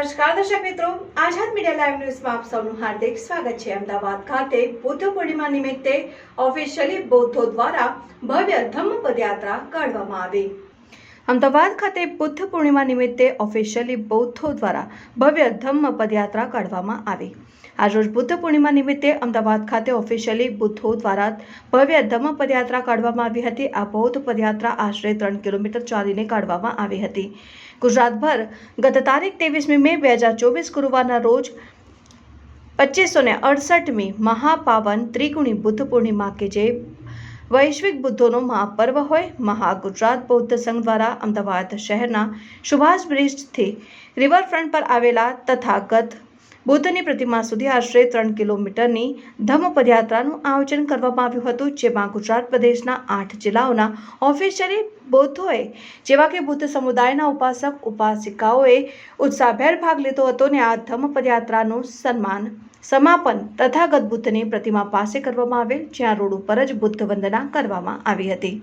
નમસ્કાર દર્શક મિત્રો, આઝાદ મીડિયા લાઈવ ન્યૂઝમાં આપ સૌનું હાર્દિક સ્વાગત છે. અમદાવાદ ખાતે બુદ્ધ પૂર્ણિમા નિમિત્તે ઓફિશિયલી બૌદ્ધો દ્વારા ભવ્ય ધમ્મ પદયાત્રા કાઢવામાં આવી. અમદાવાદ ખાતે બુદ્ધ પૂર્ણિમા નિમિત્તે ઓફિશિયલી બૌદ્ધો દ્વારા ભવ્ય ધમ્મ પદયાત્રા કાઢવામાં આવી. આજરોજ બુદ્ધ પૂર્ણિમા નિમિત્તે અમદાવાદ ખાતે ઓફિશિયલી બુદ્ધો દ્વારા ભવ્ય ધમ્મ પદયાત્રા કાઢવામાં આવી હતી. આ બૌદ્ધ પદયાત્રા આશરે ત્રણ કિલોમીટર ચાલીને કાઢવામાં આવી હતી. ગુજરાતભર ગત તારીખ ત્રેવીસમી મે બે હજાર ચોવીસ ગુરુવારના રોજ પચીસો ને અડસઠમી મહાપાવન ત્રિગુણી બુદ્ધ પૂર્ણિમા કે જે વૈશ્વિક બુદ્ધોનો મહાપર્વ હોય મહા ગુજરાત બૌદ્ધ સંઘ દ્વારા અમદાવાદ શહેરના સુભાષ બ્રિજથી રિવરફ્રન્ટ પર આવેલા તથાગત બુદ્ધની પ્રતિમા સુધી આશરે ત્રણ કિલોમીટરની ધમ્મ પદયાત્રાનું આયોજન કરવામાં આવ્યું હતું, જેમાં ગુજરાત પ્રદેશના આઠ જિલ્લાઓના ઓફિશિયલી બૌદ્ધોએ, જેવા કે બુદ્ધ સમુદાયના ઉપાસક, ઉપાસિકાઓએ ઉત્સાહભેર ભાગ લીધો હતો અને આ ધમ્મ પદયાત્રાનું સન્માન, સમાપન તથાગત બુદ્ધની પ્રતિમા પાસે કરવામાં આવેલ, જ્યાં રોડ ઉપર જ બુદ્ધ વંદના કરવામાં આવી હતી.